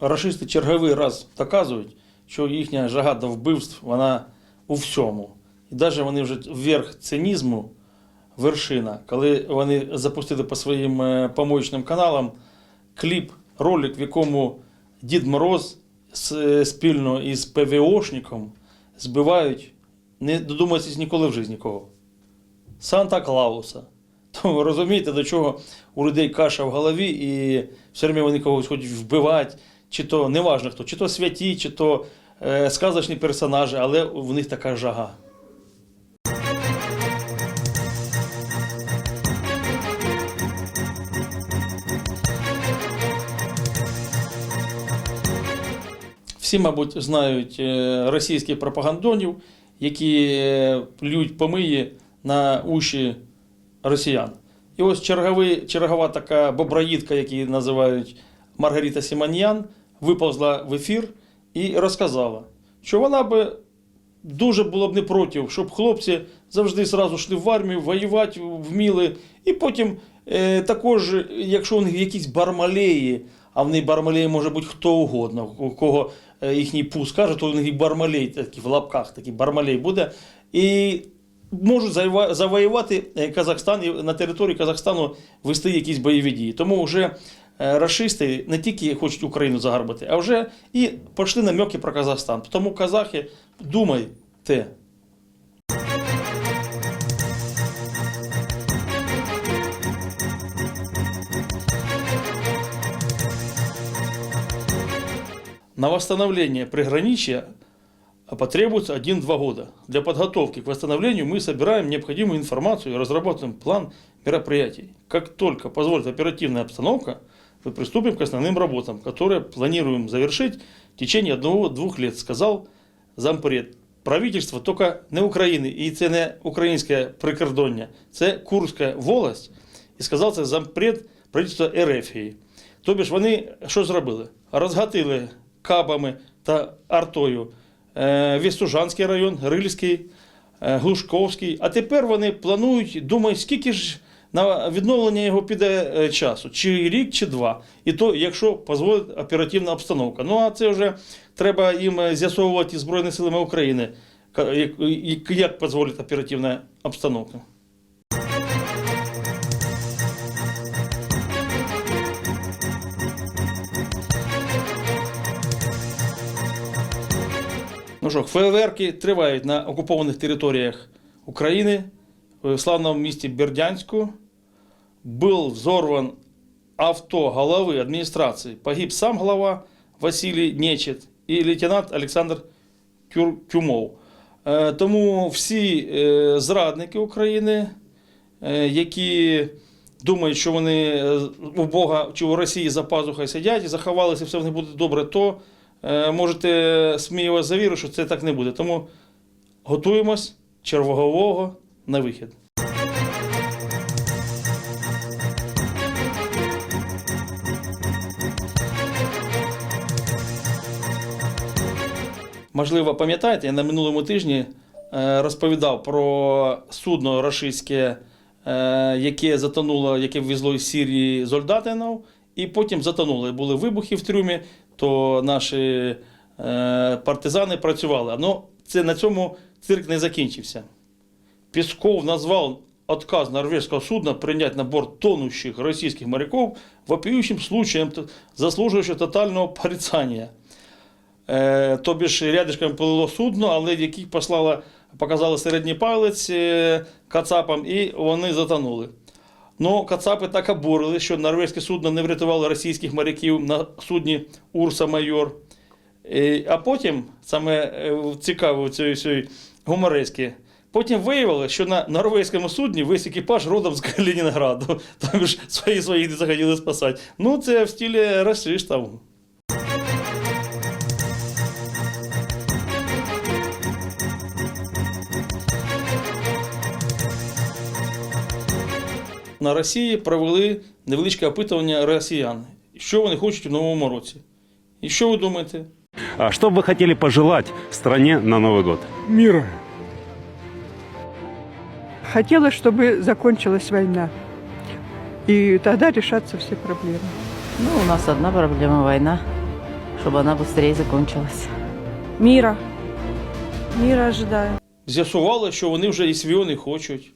рашисти черговий раз доказують, що їхня жага до вбивств, вона у всьому. І навіть вони вже вверх цинізму, вершина, коли вони запустили по своїм е, каналам кліп, ролик, в якому Дід Мороз спільно із ПВОшником збивають, не додумайтесь ніколи в житті нікого. Санта Клауса. То ви розумієте, до чого у людей каша в голові, і все время вони когось хочуть вбивати, чи то неважно хто, чи то святі, чи то е, сказочні персонажі, але в них така жага. Всі, мабуть, знають е, російських пропагандонів, які е, плюють помиї на уші росіян. І ось черговий, чергова така боброїдка, які називають Маргарита Сіманіян, виповзла в ефір і розказала, що вона би дуже було б не проти, щоб хлопці завжди зразу йшли в армію, воювати вміли. І потім е, також, якщо у них якісь бармалеї, а в них бармалеї може бути хто угодно, у кого е, їхній пус каже, то у них і бармалей такий в лапках, такий бармалей буде. І можуть завоювати е, Казахстан і на території Казахстану вести якісь бойові дії. Тому вже рашисти не тільки хочуть Україну загарбати, а вже і пішли намеки про Казахстан. Тому казахи, думайте. На восстановление приграничья потребуется 1-2 года. Для подготовки к восстановлению мы собираем необходимую информацию и разрабатываем план мероприятий. Как только позволит оперативная обстановка, мы приступим к основным работам, которые планируем завершить в течение одного-двух лет, сказал зампред. Правительство тільки не України, і це не українське прикордоння, це Курська волость. І сказав це зампред правительства Ерефії. Тобі ж вони що зробили? Розгатили кабами та артою е, Вістужанський район, Рильський, е, Глушковський. А тепер вони планують, думають, скільки ж на відновлення його піде е, часу, чи рік, чи два. І то, якщо дозволить оперативна обстановка. Ну а це вже треба їм е, з'ясовувати Збройними силами України, як, дозволить оперативна обстановка. Ну що, фейерверки тривають на окупованих територіях України. В славному місті Бердянську був взорван авто голови адміністрації. Погиб сам глава Василій Нечет і лейтенант Олександр Тюмов. Е, Тому всі е, зрадники України, е, які думають, що вони е, у Бога чи у Росії за пазухою сидять і заховалися, і все в них буде добре, то е, можете сміливо завірити, що це так не буде. Тому готуємось червогового на вихід. Можливо, пам'ятаєте, я на минулому тижні е, розповідав про судно рашистське, е, яке затонуло, яке ввезло із Сирії Зольдатинов, і потім затонуло. Були вибухи в трюмі, то наші е, партизани працювали. Ну, це на цьому цирк не закінчився. Песков назвал отказ норвежского судна принять на борт тонущих российских моряков вопиющим случаем, заслуживающим тотального порицания. Е, тобі ж рядишком плило судно, але яких послала, показали середній палець е, кацапам, і вони затонули. Ну, кацапи так обурили, що норвезьке судно не врятувало російських моряків на судні Урса Майор. Е, А потім, саме цікаве у цій потім виявилося, що на норвезькому судні весь екіпаж родом з Калінінграду. Там ж свої своїх не захотіли спасати. Ну, це в стилі расистів. На Росії провели невеличке опитування росіян. Що вони хочуть в новому році? І що ви думаєте? А что бы вы хотели пожелать стране на Новый год? мира. Хотела, чтобы закончилась война. И тогда решатся все проблемы. Ну, у нас одна проблема – война. чтобы она быстрее закончилась. Мира. Мира ожидаю. З'ясували, що вони вже і свого не хочуть,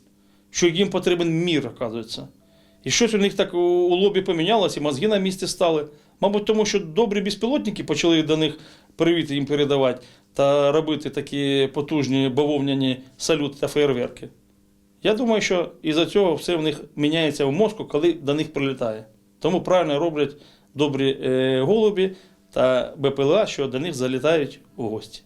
Що їм потрібен мір, оказується. І щось у них так у лобі помінялося, і мозги на місці стали. Мабуть, тому що добрі безпілотники почали до них привіти їм передавати та робити такі потужні бавовняні салюти та фейерверки. Я думаю, що із-за цього все в них міняється в мозку, коли до них прилітає. Тому правильно роблять добрі е, голубі та БПЛА, що до них залітають у гості.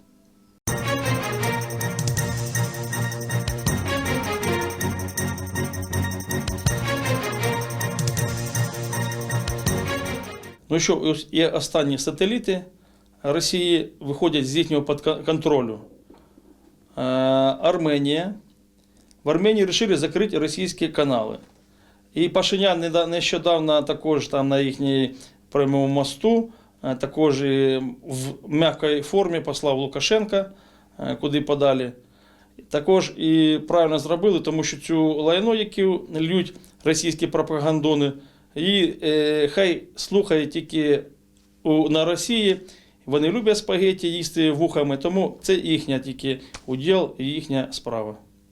Ну що, ось є останні сателіти Росії виходять з їхнього контролю. Арменія. В Арменії вирішили закрити російські канали. І Пашинян нещодавно також там на їхній прямому мосту, також і в м'якій формі послав Лукашенка, куди подалі. Також і правильно зробили, тому що цю лайно, яку лють російські пропагандони, і е, хай слухає тільки у, на Росії. Вони люблять спагетті їсти вухами, тому це їхня тільки уділ і їхня справа.